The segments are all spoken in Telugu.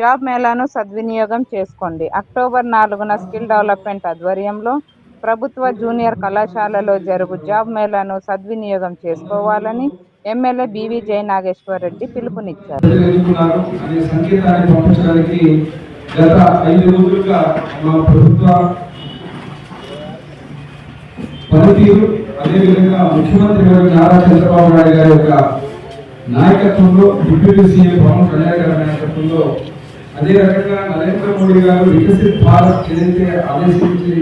జాబ్ మేళాను సద్వినియోగం చేసుకోండి. అక్టోబర్ నాలుగున స్కిల్ డెవలప్మెంట్ ఆధ్వర్యంలో ప్రభుత్వ జూనియర్ కళాశాలలో జరుగు జాబ్ మేళాను సద్వినియోగం చేసుకోవాలని ఎమ్మెల్యే బివి జయ నాగేశ్వర్ రెడ్డి పిలుపునిచ్చారు గత ఐదు రోజులుగా మా ప్రభుత్వ పనితీరు అదేవిధంగా ముఖ్యమంత్రి గారు నారా చంద్రబాబు నాయుడు గారి యొక్క నాయకత్వంలో డిప్యూటీ సీఎం పవన్ కళ్యాణ్ గారి నాయకత్వంలో అదే రకంగా నరేంద్ర మోడీ గారు వికసిత్ భారత్ ఏదైతే ఆదేశించి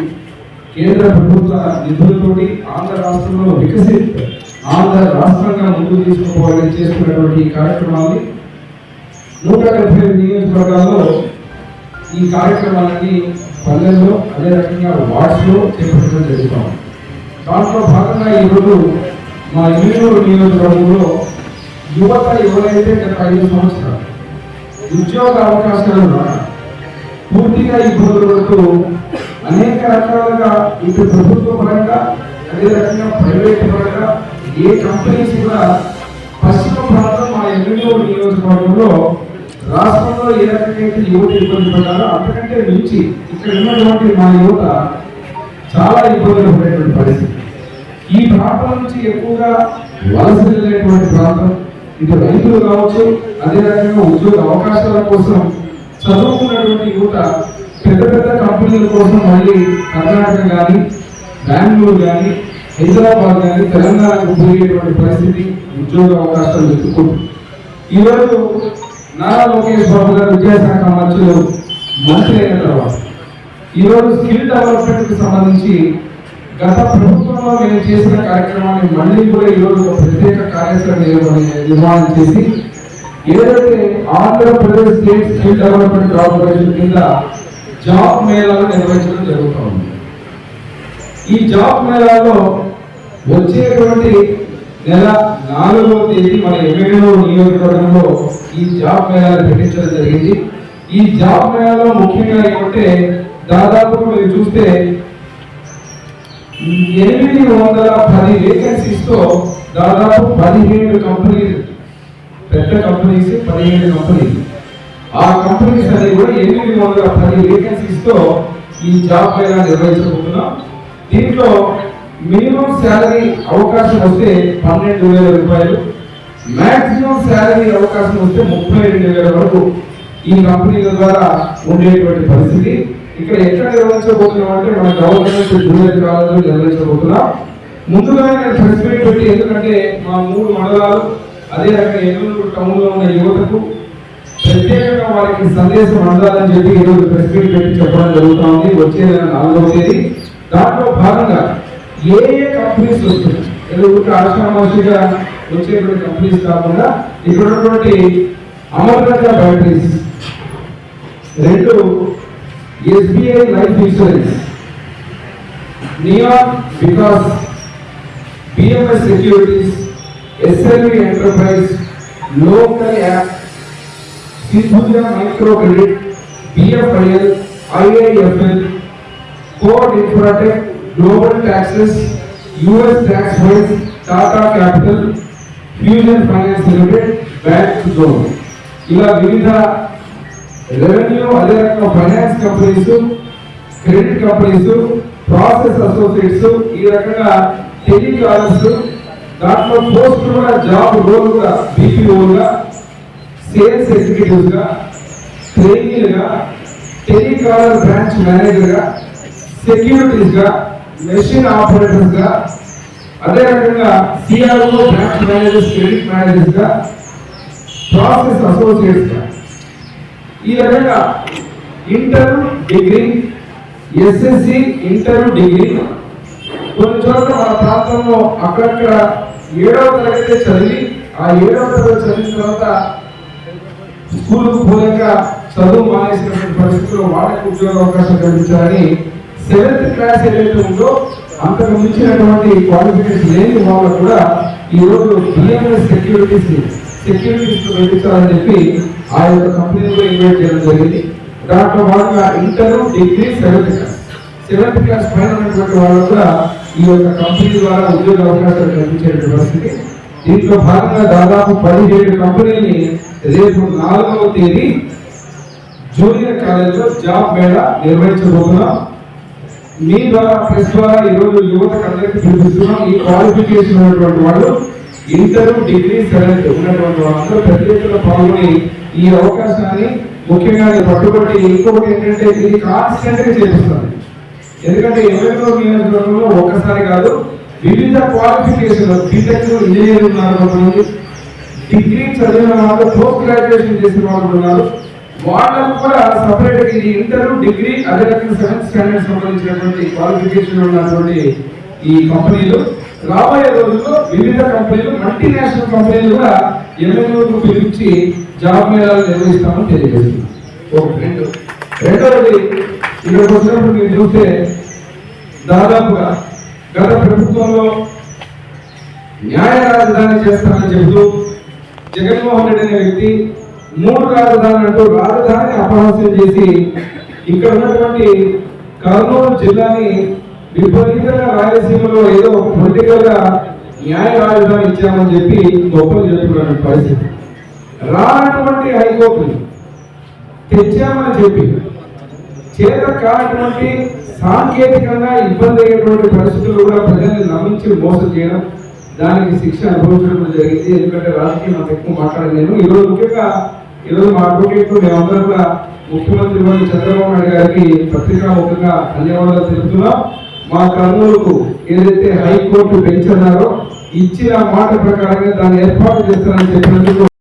కేంద్ర ప్రభుత్వ నిధులతోటి ఆంధ్ర రాష్ట్రంలో వికసిత్ ఆంధ్ర రాష్ట్రంగా ముందుకు తీసుకుపోవాలని చేస్తున్నటువంటి ఈ కార్యక్రమాన్ని నూట డెబ్బై ఐదు నియోజకవర్గాల్లో ఈ కార్యక్రమాలన్నీ పల్లెల్లో అదే రకంగా వార్డ్స్లో చేపట్టడం జరుగుతాం దాంట్లో భాగంగా ఈరోజు మా ఏలూరు నియోజకవర్గంలో యువత ఎవరైతే గత ఐదు సంవత్సరాలు ఉద్యోగ అవకాశాలను పూర్తిగా ఈ పడుతూ అనేక రకాలుగా ఇటు ప్రభుత్వ పరంగా అదే రకంగా ప్రైవేట్ పరంగా ఏ కంపెనీస్ కూడా పశ్చిమ ప్రాంతం మా ఎన్నో నియోజకవర్గంలో రాష్ట్రంలో ఏ రకంగా యువత ఇబ్బంది పడ్డారో అంతకంటే మించి ఇక్కడ ఉన్నటువంటి మా యువత చాలా ఇబ్బందులు పడేటువంటి పరిస్థితి. ఈ ప్రాంతం నుంచి ఎక్కువగా వలస వెళ్ళేటువంటి ప్రాంతం ఇటు రైతులు కావచ్చు అదే రకంగా ఉద్యోగ అవకాశాల కోసం చదువుకున్నటువంటి యువత పెద్ద పెద్ద కంపెనీల కోసం మళ్ళీ కర్ణాటక కానీ బెంగళూరు కానీ హైదరాబాద్ కానీ తెలంగాణకు పోయేటువంటి పరిస్థితి ఉద్యోగ అవకాశాలు వెతుక్కుంటుంది. ఈరోజు నారా లోకేష్ బాబు గారు విద్యాశాఖ మంత్రులు మంత్రి అయిన తర్వాత ఈరోజు స్కిల్ డెవలప్మెంట్కి సంబంధించి గత ప్రభుత్వంలో నేను చేసిన కార్యక్రమాన్ని మళ్ళీ కూడా ఈరోజు ఒక ప్రతి కార్యక్రమం నిర్మాణం చేసి ఏదైతే Andhra Pradesh state skill development corporation కింద జాబ్ మేళాలు నిర్వహించడం జరుగుతుంది ఈ జాబ్ మేళాలో వచ్చేటువంటి నెల నాలుగవ తేదీ మన ఎమ్మెల్యేలో నియోజకవర్గంలో ఈ జాబ్ మేళాలు పెట్టించడం జరిగింది. ఈ జాబ్ మేళాలో ముఖ్యంగా ఏమంటే దాదాపు మీరు చూస్తే ఎనిమిది వందల పది వేకెన్సీస్తో దాదాపు పదిహేడు కంపెనీలు పెద్ద కంపెనీస్ పదిహేడు కంపెనీలు. ఆ కంపెనీస్ అనేవి కూడా ఎనిమిది వందల పది వేకెన్సీస్తో ఈ జాబ్ మేళా నిర్వహించబోతున్నాం. దీంట్లో మినిమం శాలరీ అవకాశం వస్తే పన్నెండు వేల రూపాయలు మ్యాక్సిమం శాలరీ అవకాశం వస్తే ముప్పై రెండు వేల వరకు ఈ కంపెనీల ద్వారా ఉండేటువంటి పరిస్థితి. ఇక్కడ ఎక్కడ నిర్వహించబోతున్నాం అంటే మన గవర్నమెంట్ జూనియర్ కాలేజీలో నిర్వహించబోతున్నాం. ముందుగా నేను ప్రెస్ మీట్ పెట్టి ఎందుకంటే మా మూడు మండలాలు అదే రకంగా ఎన్నూరు టౌన్లో ఉన్న యువతకు ప్రత్యేకంగా వారికి సందేశం అందాలని చెప్పి ఈరోజు ప్రెస్ మీట్ పెట్టి చెప్పడం జరుగుతూ ఉంది వచ్చే నాలుగవ తేదీ. దాంట్లో భాగంగా ఏ ఏ కంపెనీస్ వస్తున్నాయి? ఏదో ఊరికే వచ్చేటువంటి కంపెనీస్ కాకుండా ఇక్కడ ఉన్నటువంటి అమర్నాథ బ్యాటరీస్ రెండు SBI life insurance Nia Vikas BMS securities SLV enterprise local app Sindhuja micro credit BFIL IIFL code infratech global taxes US tax files Tata capital fusion finance limited bank zone ఇలా వివిధ రెవెన్యూ అదే రకంగా finance companies credit companies process associates ఈ రకంగా టెలికాలర్స్ దాంట్లో పోస్ట్ కూడా జాబ్ రోల్గా కూడా బీపీఓగా సేల్స్ ఎగ్జిక్యూటివ్స్ ట్రైనీలుగా టెలికాలర్ బ్రాంచ్ మేనేజర్గా సెక్యూరిటీస్గా మెషిన్ ఆపరేటర్స్గా అదేవిధంగా సిఆర్ఓ బ్రాంచ్ మేనేజర్స్ క్రెడిట్ మేనేజర్స్గా ప్రాసెస్ అసోసియేట్స్గా ఈ రకంగా inter degree SSC inter degree కొన్ని చోట్ల మన ప్రాంతంలో అక్కడక్కడ ఏడవ తరగతి చదివి ఆ ఏడవ తరగతి చదివిన తర్వాత స్కూల్కు పోలేక చదువు మానేసినటువంటి పరిస్థితుల్లో వాళ్ళకి ఉద్యోగ అవకాశం కల్పించాలని సెవెంత్ క్లాస్ ఏదైతే ఉందో అంతకు మించినటువంటి క్వాలిఫికేషన్ లేని వాళ్ళు కూడా ఈ రోజు బిఎంఎస్ సెక్యూరిటీస్ సెక్యూరిటీస్ పెట్టించాలని చెప్పి ఆ యొక్క కంపెనీలో ఇన్వైట్ చేయడం జరిగింది. దాంట్లో భాగంగా inter degree seventh class. Seventh class పైన ఉన్నటువంటి వాళ్ళు కూడా ఈ యొక్క కంపెనీ ద్వారా ఉద్యోగ అవకాశాలు కల్పించేటువంటి పరిస్థితి. దీంట్లో భాగంగా దాదాపు పదిహేడు కంపెనీని రేపు నాలుగవ తేదీ జూనియర్ కాలేజీలో జాబ్ మేళ నిర్వహించబోతున్నాం. మీ ద్వారా ప్రెస్ ద్వారా ఈరోజు యువతకు అందరికీ చూపిస్తున్నాం. ఈ క్వాలిఫికేషన్ ఉన్నటువంటి వాళ్ళు ఇంటర్ డిగ్రీ సెవెంత్ ఉన్నటువంటి వాళ్ళందరూ ప్రత్యేకంగా పాల్గొని ఈ అవకాశాన్ని ముఖ్యంగా పట్టుబట్టి ఇంకొకటి ఏంటంటే ఇది కాన్స్టెంట్గా చేపిస్తుంది. ఎందుకంటే ఎవరిలో నియోజకవర్గంలో ఒక్కసారి కాదు వివిధ క్వాలిఫికేషన్ బీటెక్ ఇంజనీర్ ఉన్నారు కొంతమంది డిగ్రీ చదివిన వాళ్ళు పోస్ట్ గ్రాడ్యుయేషన్ చేసిన వాళ్ళు ఉన్నారు. వాళ్ళకు కూడా సపరేట్ ఇది ఇంటర్ డిగ్రీ అదే రకంగా సెవెంత్ స్టాండర్డ్ సంబంధించినటువంటి క్వాలిఫికేషన్ ఉన్నటువంటి ఈ కంపెనీలు. రాబోయే రోజుల్లో వివిధ కంపెనీలు మల్టీనేషనల్ కంపెనీలు కూడా ఎంఎల్ఓకు పిలిపించి జాబ్ మేళాలు నిర్వహిస్తామని తెలియజేస్తున్నాం ఒకటి రెండు. రెండవది ఇక్కడికి వచ్చినప్పుడు మీరు చూస్తే దాదాపుగా గత ప్రభుత్వంలో న్యాయ రాజధాని చేస్తానని చెబుతూ జగన్మోహన్ రెడ్డి అనే వ్యక్తి మూడు రాజధాని అంటూ రాజధానిని అపహాస్యం చేసి ఇక్కడ ఉన్నటువంటి కర్నూలు జిల్లాని విపరీతంగా రాయలసీమలో ఏదో పొలిటికల్గా న్యాయ రాజధాని ఇచ్చామని చెప్పి గొప్పలు చెప్పుకున్న పరిస్థితి. రానటువంటి హైకోర్టుని తెచ్చామని చెప్పి చేత కానటువంటి సాంకేతికంగా ఇబ్బంది అయ్యేటువంటి పరిస్థితులు కూడా ప్రజల్ని నమ్మించి మోసం చేయడం దానికి శిక్ష అనుభవించడం జరిగింది. ఎందుకంటే రాజకీయం అంత ఎక్కువ మాట్లాడలేదు ఈరోజు ముఖ్యంగా ఈరోజు మా అడ్వకేట్లు మేమందరం కూడా ముఖ్యమంత్రి మంత్రి చంద్రబాబు నాయుడు గారికి పత్రికాముఖంగా ధన్యవాదాలు తెలుపుతున్నాం. మా కర్నూలుకు ఏదైతే హైకోర్టు పెంచున్నారో ఇచ్చిన మాట ప్రకారంగా దాన్ని ఏర్పాటు చేస్తారని చెప్పినందుకు